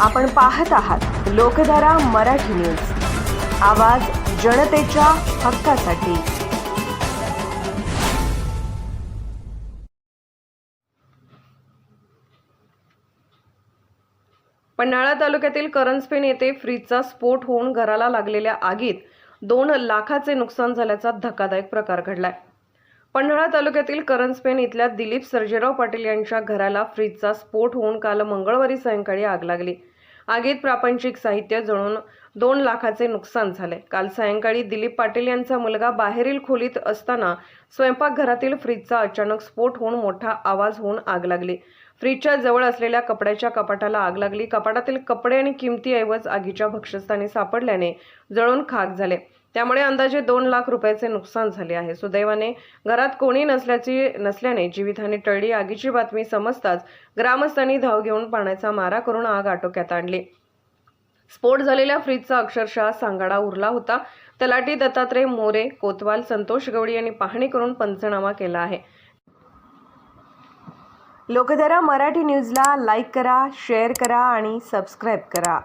आपण पाहत आहात लोकधारा मराठी न्यूज. आवाज जनतेच्या हक्कासाठी. पन्हाळा तालुक्यातील करंजपेन येथे फ्रीजचा स्फोट होऊन घराला लागलेल्या आगीत दोन लाखाचे नुकसान झाल्याचा धक्कादायक प्रकार घडलाय. पन्हाळा तालुक्यातील करंजपेन इथल्या दिलीप सर्जेराव पाटील यांच्या घराला फ्रीजचा स्फोट होऊन काल मंगळवारी सायंकाळी आग लागली. आगीत प्रापंचिक साहित्य जळून दोन लाखाचे नुकसान झाले. काल सायंकाळी दिलीप पाटील यांचा मुलगा बाहेरील खोलीत असताना स्वयंपाकघरातील फ्रीजचा अचानक स्फोट होऊन मोठा आवाज होऊन आग लागली. फ्रीजच्या जवळ असलेल्या कपड्याच्या कपाटाला आग लागली. कपाटातील कपडे आणि किमतीऐवज आगीच्या भक्षस्थानी सापडल्याने जळून खाक झाले. त्यामुळे अंदाजे दोन लाख रुपयाचे नुकसान झाले आहे. सुदैवाने घरात कोणी नसल्याची नसल्याने जीवितहानी टळली. आगीची बातमी समजताच ग्रामस्थांनी धाव घेऊन पाण्याचा मारा करून आग आटोक्यात आणली. स्फोट झालेल्या फ्रीजचा अक्षरशः सांगाडा उरला होता. तलाठी दत्तात्रय मोरे कोतवाल संतोष गवळी यांनी पाहणी करून पंचनामा केला आहे. लोकधारा मराठी न्यूजला लाईक करा शेअर करा आणि सबस्क्राईब करा.